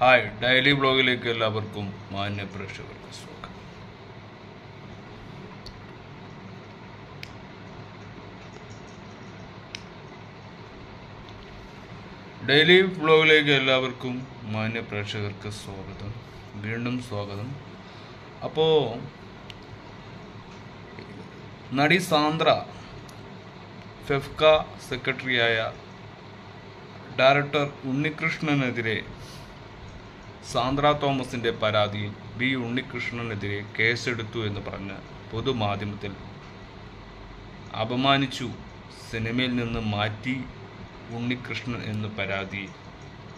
Hi daily ബ്ലോഗിലേക്ക് എല്ലാവർക്കും മാന്യ പ്രേക്ഷകർക്ക് സ്വാഗതം. ഡെയിലി ബ്ലോഗിലേക്ക് എല്ലാവർക്കും മാന്യ പ്രേക്ഷകർക്ക് സ്വാഗതം. വീണ്ടും സ്വാഗതം. അപ്പോൾ നടി സാന്ദ്ര ഫെഫ്ക സെക്രട്ടറിയായ ഡയറക്ടർ ഉണ്ണികൃഷ്ണനെതിരെ സാന്ദ്ര തോമസിന്റെ പരാതിയിൽ ബി ഉണ്ണികൃഷ്ണനെതിരെ കേസെടുത്തു എന്ന് പറഞ്ഞ് പൊതുമാധ്യമത്തിൽ അപമാനിച്ചു. സിനിമയിൽ നിന്ന് മാറ്റി ഉണ്ണികൃഷ്ണൻ എന്ന് പരാതി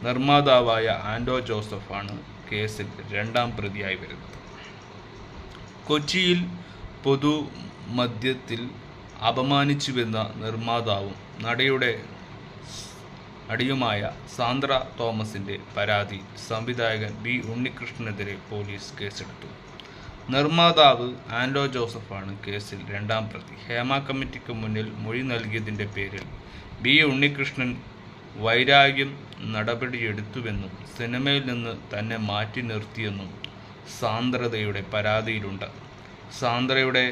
നിർമ്മാതാവായ ആൻഡോ ജോസഫാണ് കേസിൽ രണ്ടാം പ്രതിയായി വരുന്നത്. കൊച്ചിയിൽ പൊതുമധ്യത്തിൽ അപമാനിച്ചുവെന്ന നിർമ്മാതാവും നടയുടെ അടിയുമായ സാന്ദ്ര തോമസിന്റെ പരാതി സംവിധായകൻ ബി ഉണ്ണികൃഷ്ണനെതിരെ പോലീസ് കേസെടുത്തു. നിർമ്മാതാവ് ആൻഡോ ജോസഫാണ് കേസിൽ രണ്ടാം പ്രതി. ഹേമ കമ്മിറ്റിക്ക് മുന്നിൽ മൊഴി നൽകിയതിന്റെ പേരിൽ ബി ഉണ്ണികൃഷ്ണൻ വൈരാഗ്യം നടപടിയെടുത്തുവെന്നും സിനിമയിൽ നിന്ന് തന്നെ മാറ്റി നിർത്തിയെന്നും സാന്ദ്രതയുടെ പരാതിയിലുണ്ട്. സാന്ദ്രയുടെ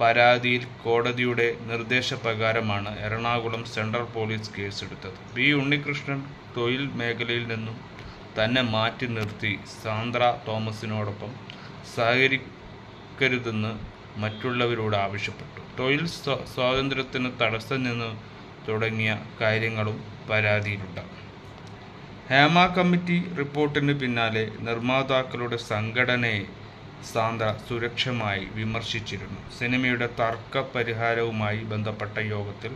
പരാതിയിൽ കോടതിയുടെ നിർദ്ദേശപ്രകാരമാണ് എറണാകുളം സെൻട്രൽ പോലീസ് കേസെടുത്തത്. ബി ഉണ്ണികൃഷ്ണൻ തൊഴിൽ മേഖലയിൽ നിന്നും തന്നെ മാറ്റി നിർത്തി സാന്ദ്ര തോമസിനോടൊപ്പം സഹകരിക്കരുതെന്ന് മറ്റുള്ളവരോട് ആവശ്യപ്പെട്ടു. തൊഴിൽ സ്വാ- സ്വാതന്ത്ര്യത്തിന് തടസ്സം നിന്ന് തുടങ്ങിയ കാര്യങ്ങളും പരാതിയിലുണ്ട്. ഹേമ കമ്മിറ്റി റിപ്പോർട്ടിന് പിന്നാലെ നിർമ്മാതാക്കളുടെ സംഘടനയെ സാന്ദ്ര സുരക്ഷമായി വിമർശിച്ചിരുന്നു. സിനിമയുടെ തർക്ക പരിഹാരവുമായി ബന്ധപ്പെട്ട യോഗത്തിൽ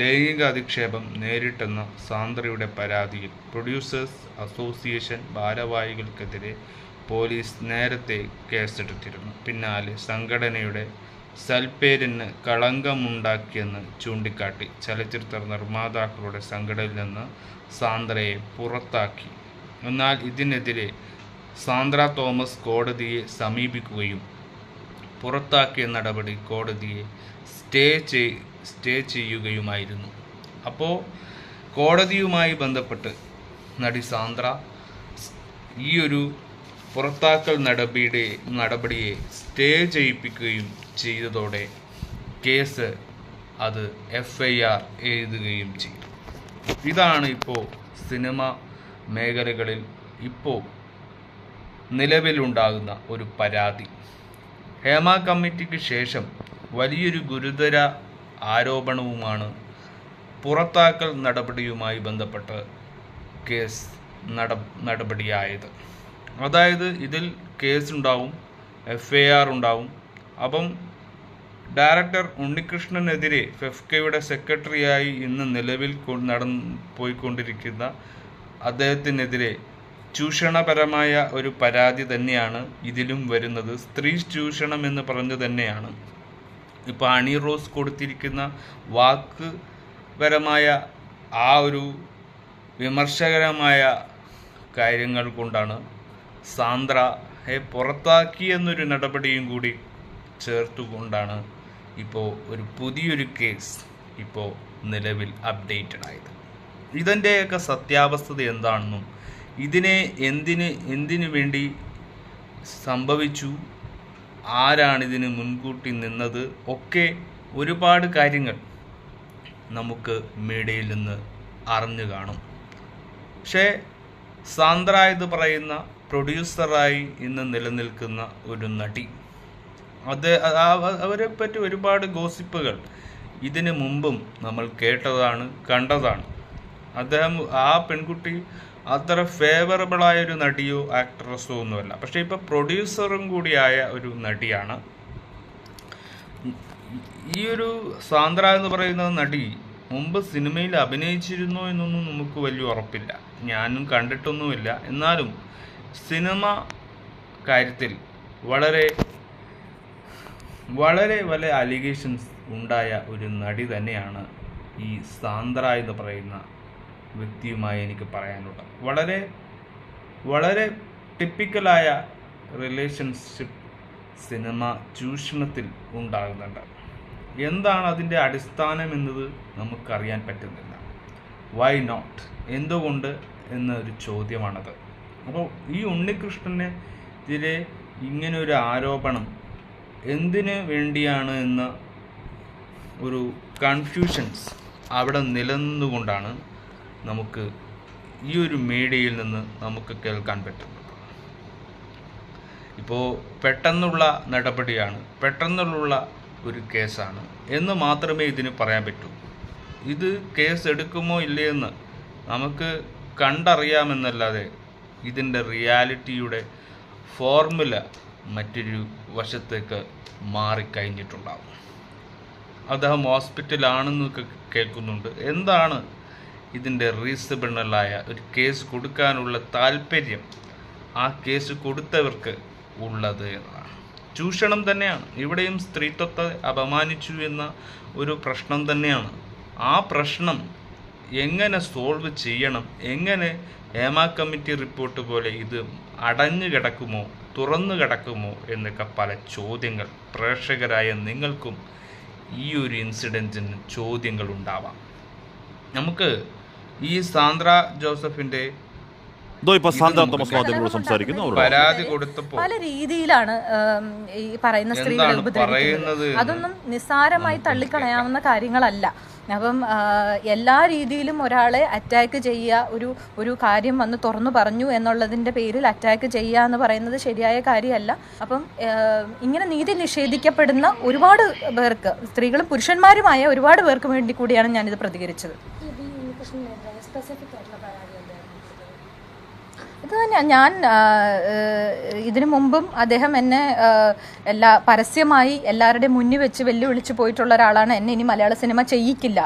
ലൈംഗിക അധിക്ഷേപം നേരിട്ടെന്ന സാന്ദ്രയുടെ പരാതിയിൽ പ്രൊഡ്യൂസേഴ്സ് അസോസിയേഷൻ ഭാരവാഹികൾക്കെതിരെ പോലീസ് നേരത്തെ കേസെടുത്തിരുന്നു. പിന്നാലെ സംഘടനയുടെ സൽപ്പേരിന് കളങ്കമുണ്ടാക്കിയെന്ന് ചൂണ്ടിക്കാട്ടി ചലച്ചിത്ര നിർമ്മാതാക്കളുടെ സംഘടനയിൽ നിന്ന് സാന്ദ്രയെ പുറത്താക്കി. എന്നാൽ ഇതിനെതിരെ സാന്ദ്ര തോമസ് കോടതിയെ സമീപിക്കുകയും പുറത്താക്കിയ നടപടി കോടതിയെ സ്റ്റേ ചെയ് സ്റ്റേ ചെയ്യുകയുമായിരുന്നു. അപ്പോൾ കോടതിയുമായി ബന്ധപ്പെട്ട് നടി സാന്ദ്ര ഈ ഒരു പുറത്താക്കൽ നടപടിയുടെ നടപടിയെ സ്റ്റേ ചെയ്യിപ്പിക്കുകയും ചെയ്തതോടെ കേസ് അത് എഫ് ഐ ആർ എഴുതുകയും ചെയ്തു. ഇതാണ് ഇപ്പോൾ സിനിമ മേഖലകളിൽ ഇപ്പോൾ നിലവിലുണ്ടാകുന്ന ഒരു പരാതി. ഹേമ കമ്മിറ്റിക്ക് ശേഷം വലിയൊരു ഗുരുതര ആരോപണവുമാണ് പുറത്താക്കൽ നടപടിയുമായി ബന്ധപ്പെട്ട് കേസ് നട നടപടിയായത്. അതായത് ഇതിൽ കേസുണ്ടാവും എഫ് ഐ ആർ ഉണ്ടാവും. അപ്പം ഡയറക്ടർ ഉണ്ണികൃഷ്ണനെതിരെ ഫെഫ്കയുടെ സെക്രട്ടറിയായി ഇന്ന് നിലവിൽ നടന്ന് പോയിക്കൊണ്ടിരിക്കുന്ന അദ്ദേഹത്തിനെതിരെ ചൂഷണപരമായ ഒരു പരാതി തന്നെയാണ് ഇതിലും വരുന്നത്. സ്ത്രീ ചൂഷണം എന്ന് പറഞ്ഞു തന്നെയാണ്. ഇപ്പോൾ അണി റോസ് കൊടുത്തിരിക്കുന്ന വാക്ക് പരമായ ആ ഒരു വിമർശകരമായ കാര്യങ്ങൾ കൊണ്ടാണ് സാന്ദ്രയെ പുറത്താക്കി എന്നൊരു നടപടിയും കൂടി ചേർത്തുകൊണ്ടാണ് ഇപ്പോൾ ഒരു പുതിയൊരു കേസ് ഇപ്പോൾ നിലവിൽ അപ്ഡേറ്റഡ് ആയത് ഇതിന്റെയൊക്കെ സത്യാവസ്ഥത എന്താണെന്നും ഇതിനെ എന്തിന് എന്തിനു വേണ്ടി സംഭവിച്ചു? ആരാണിതിന് മുൻകൂട്ടി നിന്നത്? ഒക്കെ ഒരുപാട് കാര്യങ്ങൾ നമുക്ക് മീഡിയയിൽ നിന്ന് അറിഞ്ഞു കാണും. പക്ഷേ സാന്ദ്ര എന്ന് പറയുന്ന പ്രൊഡ്യൂസറായി ഇന്ന് നിലനിൽക്കുന്ന ഒരു നടി അത് അവരെ പറ്റി ഒരുപാട് ഗോസിപ്പുകൾ ഇതിനു മുമ്പും നമ്മൾ കേട്ടതാണ് കണ്ടതാണ്. അദ്ദേഹം ആ പെൺകുട്ടി അത്ര ഫേവറബിളായ ഒരു നടിയോ ആക്ട്രസോ ഒന്നുമല്ല. പക്ഷേ ഇപ്പോൾ പ്രൊഡ്യൂസറും കൂടിയായ ഒരു നടിയാണ്. ഈ ഒരു സാന്ദ്ര എന്ന് പറയുന്ന നടി മുമ്പ് സിനിമയിൽ അഭിനയിച്ചിരുന്നോ എന്നൊന്നും നമുക്ക് വലിയ ഉറപ്പില്ല. ഞാനും കണ്ടിട്ടൊന്നുമില്ല. എന്നാലും സിനിമ കാര്യത്തിൽ വളരെ വളരെ വലിയ അലിഗേഷൻസ് ഉണ്ടായ ഒരു നടി തന്നെയാണ് ഈ സാന്ദ്ര എന്ന് പറയുന്ന വ്യക്തിയുമായി എനിക്ക് പറയാനുള്ളത് വളരെ വളരെ ടിപ്പിക്കലായ റിലേഷൻഷിപ്പ് സിനിമ ചൂഷണത്തിൽ ഉണ്ടാകുന്നുണ്ട്. എന്താണ് അതിന്റെ അടിസ്ഥാനം എന്നത് നമുക്കറിയാൻ പറ്റുന്നില്ല. വൈ നോട്ട് എന്തുകൊണ്ട് എന്നൊരു ചോദ്യമാണത്. അപ്പോൾ ഈ ഉണ്ണികൃഷ്ണനെതിരെ ഇങ്ങനെ ഒരു ആരോപണം എന്തിനു വേണ്ടിയാണ് എന്ന ഒരു കൺഫ്യൂഷൻസ് അവിടെ നിലനിന്നുകൊണ്ടാണ് നമുക്ക് ഈ ഒരു മീഡിയയിൽ നിന്ന് നമുക്ക് കേൾക്കാൻ പറ്റുന്നത് ഇപ്പോൾ പെട്ടെന്നുള്ള നടപടിയാണ് പെട്ടെന്നുള്ള ഒരു കേസാണ് എന്ന് മാത്രമേ ഇതിന് പറയാൻ പറ്റൂ. ഇത് കേസ് എടുക്കുമോ ഇല്ലയെന്ന് നമുക്ക് കണ്ടറിയാമെന്നല്ലാതെ ഇതിന്റെ റിയാലിറ്റിയുടെ ഫോർമുല മറ്റൊരു വശത്തേക്ക് മാറിക്കഴിഞ്ഞിട്ടുണ്ടാവും. അദ്ദേഹം ഹോസ്പിറ്റലാണെന്നൊക്കെ കേൾക്കുന്നുണ്ട്. എന്താണ് ഇതിന്റെ റീസണബിളായ ഒരു കേസ് കൊടുക്കാനുള്ള താല്പര്യം ആ കേസ് കൊടുത്തവർക്ക് ഉള്ളത് എന്നതാണ് ചൂഷണം തന്നെയാണ്. ഇവിടെയും സ്ത്രീത്വത്തെ അപമാനിച്ചു എന്ന ഒരു പ്രശ്നം തന്നെയാണ്. ആ പ്രശ്നം എങ്ങനെ സോൾവ് ചെയ്യണം? എങ്ങനെ ഹേമ കമ്മിറ്റി റിപ്പോർട്ട് പോലെ ഇത് അടഞ്ഞു കിടക്കുമോ? തുറന്നു കിടക്കുമോ? എന്നൊക്കെ പല ചോദ്യങ്ങൾ പ്രേക്ഷകരായ നിങ്ങൾക്കും ഈ ഒരു ഇൻസിഡന്റിന് ചോദ്യങ്ങൾ ഉണ്ടാവാം. നമുക്ക് ഈ സാന്ദ്ര ജോസഫിന്റെ പരാതി കൊടുത്തപ്പോൾ പല രീതിയിലാണ് ഈ പറയുന്ന സ്ത്രീകളെ ഉപദ്രവിക്കുന്നത്. പറയുന്നത് അതൊന്നും നിസ്സാരമായി തള്ളിക്കളയാവുന്ന കാര്യങ്ങളല്ല. അപ്പം എല്ലാ രീതിയിലും ഒരാളെ അറ്റാക്ക് ചെയ്യുക ഒരു ഒരു കാര്യം വന്ന് തുറന്നു പറഞ്ഞു എന്നുള്ളതിന്റെ പേരിൽ അറ്റാക്ക് ചെയ്യുക എന്ന് പറയുന്നത് ശരിയായ കാര്യമല്ല. അപ്പം ഇങ്ങനെ നീതി നിഷേധിക്കപ്പെടുന്ന ഒരുപാട് പേർക്ക് സ്ത്രീകളും പുരുഷന്മാരുമായ ഒരുപാട് പേർക്ക് വേണ്ടി കൂടിയാണ് ഞാനിത് പ്രതികരിച്ചത്. ഇത് തന്നെ ഞാൻ ഇതിനു മുമ്പും അദ്ദേഹം എന്നെ എല്ലാ പരസ്യമായി എല്ലാവരുടെയും മുന്നിൽ വെച്ച് വെല്ലുവിളിച്ച് പോയിട്ടുള്ള ഒരാളാണ്. എന്നെ ഇനി മലയാള സിനിമ ചെയ്യിക്കില്ല.